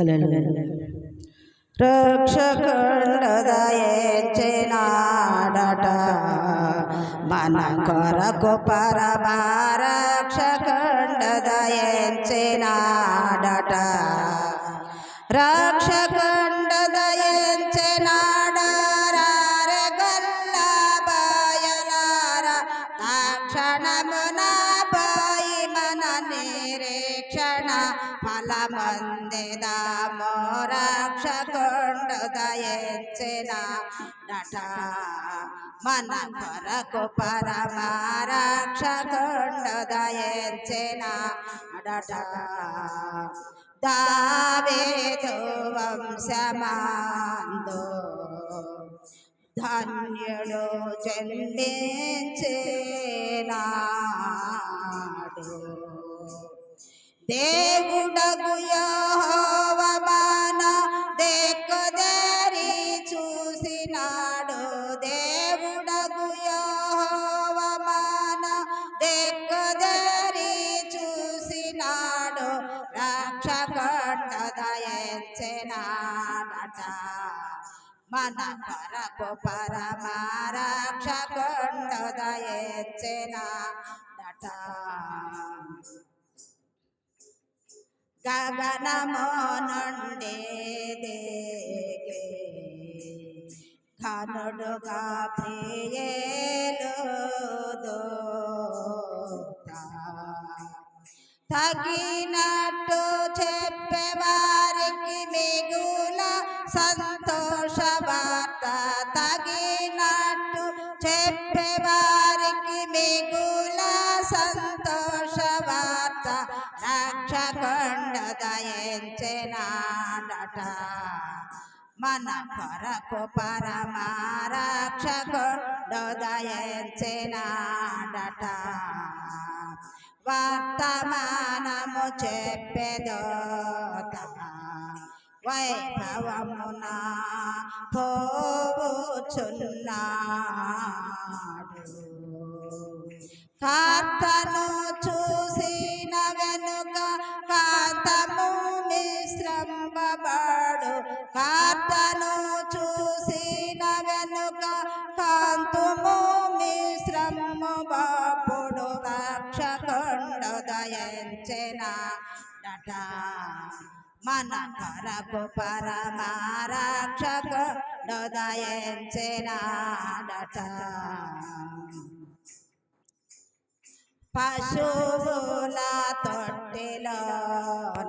హల్లెలూయా రక్షకుండదయించినాడట. మన కొరకు పరమారక్షకుండదయించినాడట. రా రక్షకుండు దయించిన నట మన కొరకు పరమారక్షకుండు దయించిన నట దావేదు వంశమాందో ధన్యుడు చెందించేనాడు దే దయించినాడట మన కొరకు పరమారక్షకొండ దయించినాడట గగనమో నుండి దిగి ఘనుడుగా ప్రియేలు తగినట్టు చెప్పేవారికి మిగుల సంతోష వార్త రక్షకొండ దయించినాడట మన కొరకు పరమారక్షకొండ దయించినాడట వర్తమానము చెప్పెదోత వైభవమున పోవుచున్నాడు కార్తను చూసిన వెనుక కాంతము మిశ్రంబడు కార్తను చూసిన వెనుక కాంతుము మిశ్రము బాపుడు రక్షకొండ దయించిన నట. మన కొరకు పరమారక్షకొండ దయించిన నట పశువుల తొట్టిలో